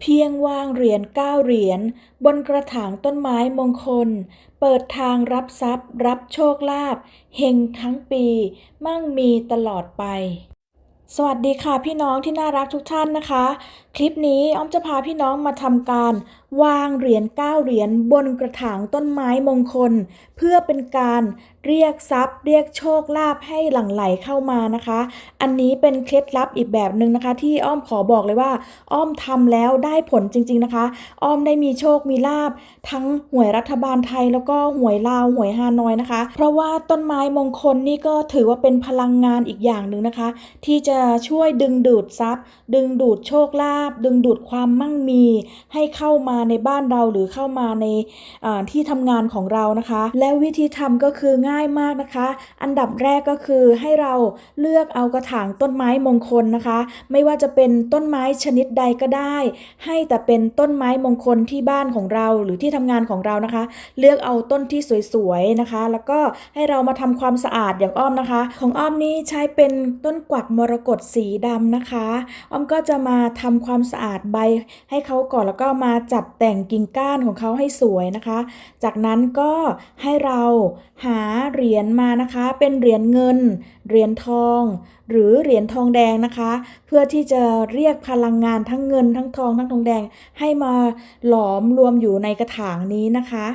เพียงวางเหรียญเก้าเหรียญบนกระถางต้นไม้มงคล เปิดทางรับทรัพย์ รับโชคลาภเฮงทั้งปี มั่งมีตลอดไป สวัสดีค่ะพี่น้องที่น่ารักทุกท่านนะคะ คลิปนี้อ้อมจะพาพี่น้องมาทำการวางเหรียญเก้าเหรียญบนกระถางต้นไม้มงคล เพื่อเป็นการเรียกทรัพย์ เรียกโชคลาภให้หลั่งไหลเข้ามานะคะ อันนี้เป็นเคล็ดลับอีกแบบหนึ่งนะคะ ที่อ้อมขอบอกเลยว่า อ้อมทำแล้วได้ผลจริง ๆนะคะ อ้อมได้มีโชคมีลาบทั้งหวยรัฐบาลไทยแล้วก็หวยลาวหวยฮานอยนะคะ เพราะว่าต้นไม้มงคลนี่ก็ถือว่าเป็นพลังงานอีกอย่างหนึ่งนะคะ ที่จะช่วยดึงดูดทรัพย์ ดึงดูดโชคลาภดึงดูดความมั่งมีให้เข้ามาในบ้านเราหรือเข้ามาในที่ทำงานของเรานะคะ และวิธีทำก็คือง่ายมากนะคะ อันดับแรกก็คือให้เราเลือกเอากระถางต้นไม้มงคลนะคะ ไม่ว่าจะเป็นต้นไม้ชนิดใดก็ได้ ให้แต่เป็นต้นไม้มงคลที่บ้านของเราหรือที่ทำงานของเรานะคะ เลือกเอาต้นที่สวยๆนะคะ แล้วก็ให้เรามาทำความสะอาดอย่างอ้อมนะคะ ของอ้อมนี้ใช้เป็นต้นกวักมรกตสีดำนะคะ อ้อมก็จะมาทำความสะอาดใบให้เขาก่อนแล้วก็มาจัดแต่งกิ่งก้านของเขาให้สวยนะคะ จากนั้นก็ให้เราหาเหรียญมานะคะ เป็นเหรียญเงิน เหรียญทอง หรือเหรียญทองแดงนะคะ เพื่อที่จะเรียกพลังงานทั้งเงินทั้งทองทั้งทองแดง ให้มาหลอมรวมอยู่ในกระถางนี้นะคะ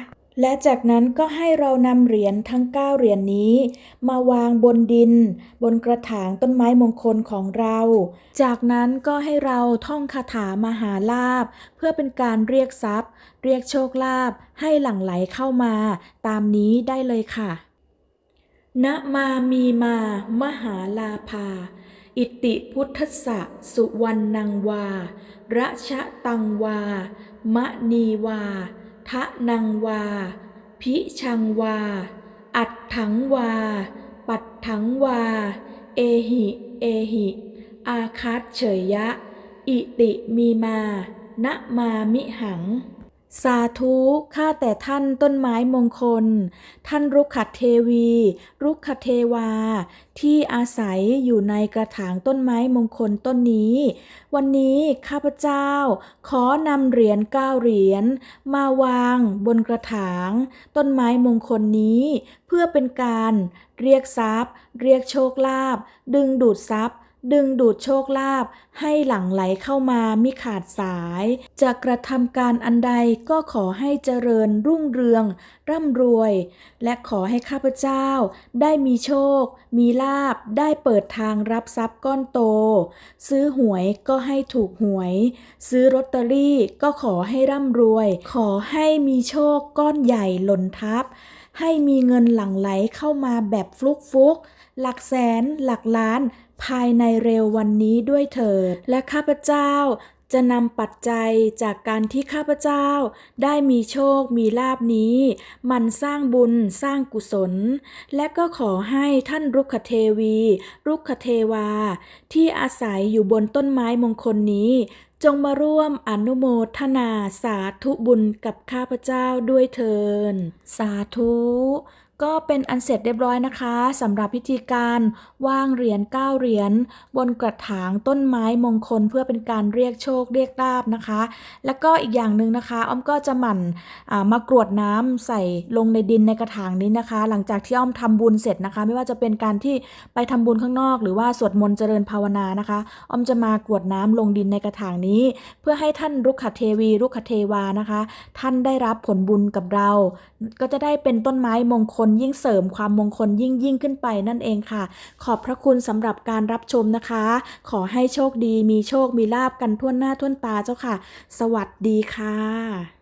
และจากนั้นก็ให้เรานำเหรียญทั้ง 9 เหรียญนนี้ มาวางบนดิน บนกระถางต้นไม้มงคลของเรา จากนั้นก็ให้เราท่องคาถามหาลาภเพื่อเป็นการเรียกทรัพย์ เรียกโชคลาภให้หลั่งไหลเข้ามา ตามนี้ได้เลยค่ะนะมามีมา มหาลาภา อิติพุทธสะสุวรรณังวาระชะตังวามะนีวา ทะนังวา พิชังวา อัดถังวา ปัดถังวา เอหิ เอหิ อาคัตเฉยยะ อิติมีมานะมามิหัง สาธุข้าแต่ท่านต้นไม้มงคล ท่านรุกขเทวี รุกขเทวา ที่อาศัยอยู่ในกระถางต้นไม้มงคลต้นนี้ วันนี้ข้าพเจ้า ขอนำเหรียญเก้าเหรียญมาวางบนกระถาง ต้นไม้มงคลนี้ เพื่อเป็นการ เรียกทรัพย์ เรียกโชคลาภดึงดูดทรัพย์ ดึงดูดโชคลาภให้หลั่งไหลเข้ามามิขาดสาย จะกระทำการอันใดก็ขอให้เจริญรุ่งเรือง ร่ำรวย และขอให้ข้าพเจ้า ได้มีโชค มีลาบได้เปิดทางรับทรัพย์ก้อนโต ซื้อหวยก็ให้ถูกหวย ซื้อลอตเตอรี่ก็ขอให้ร่ำรวย ขอให้มีโชคก้อนใหญ่หล่นทับให้มีเงินหลั่งไหลเข้ามาแบบฟลุกฟุกหลักแสนหลักล้าน ภายในเร็ววันนี้ด้วยเถิด และข้าพเจ้าจะนำปัจจัยจากการที่ข้าพเจ้า ได้มีโชคมีลาบนี้ มันสร้างบุญสร้างกุศล และก็ขอให้ท่านรุกขเทวี รุกขเทวา ที่อาศัยอยู่บนต้นไม้มงคลนี้ จงมาร่วมอนุโมทนาสาธุบุญกับข้าพเจ้าด้วยเทินสาธุ ก็เป็นอันเสร็จเรียบร้อยนะคะสำหรับพิธีการวางเหรียญเก้าเหรียญบนกระถางต้นไม้มงคล เพื่อเป็นการเรียกโชคเรียกลาบนะคะ แล้วก็อีกอย่างหนึ่งนะคะ อ้อมก็จะหมั่นมากรวดน้ำใส่ลงในดินในกระถางนี้นะคะ หลังจากที่อ้อมทำบุญเสร็จนะคะ ไม่ว่าจะเป็นการที่ไปทำบุญข้างนอก หรือว่าสวดมนต์เจริญภาวนานะคะ อ้อมจะมากรวดน้ำลงดินในกระถางนี้ เพื่อให้ท่านรุกขเทวีรุกขเทวานะคะ ท่านได้รับผลบุญกับเรา ก็จะได้เป็นต้นไม้มงคลยิ่งเสริมความมงคลยิ่งยิ่งขึ้นไปนั่นเองค่ะ ขอบพระคุณสำหรับการรับชมนะคะ ขอให้โชคดีมีโชคมีลาบกันทั่วหน้าทั่วตาเจ้าค่ะ สวัสดีค่ะ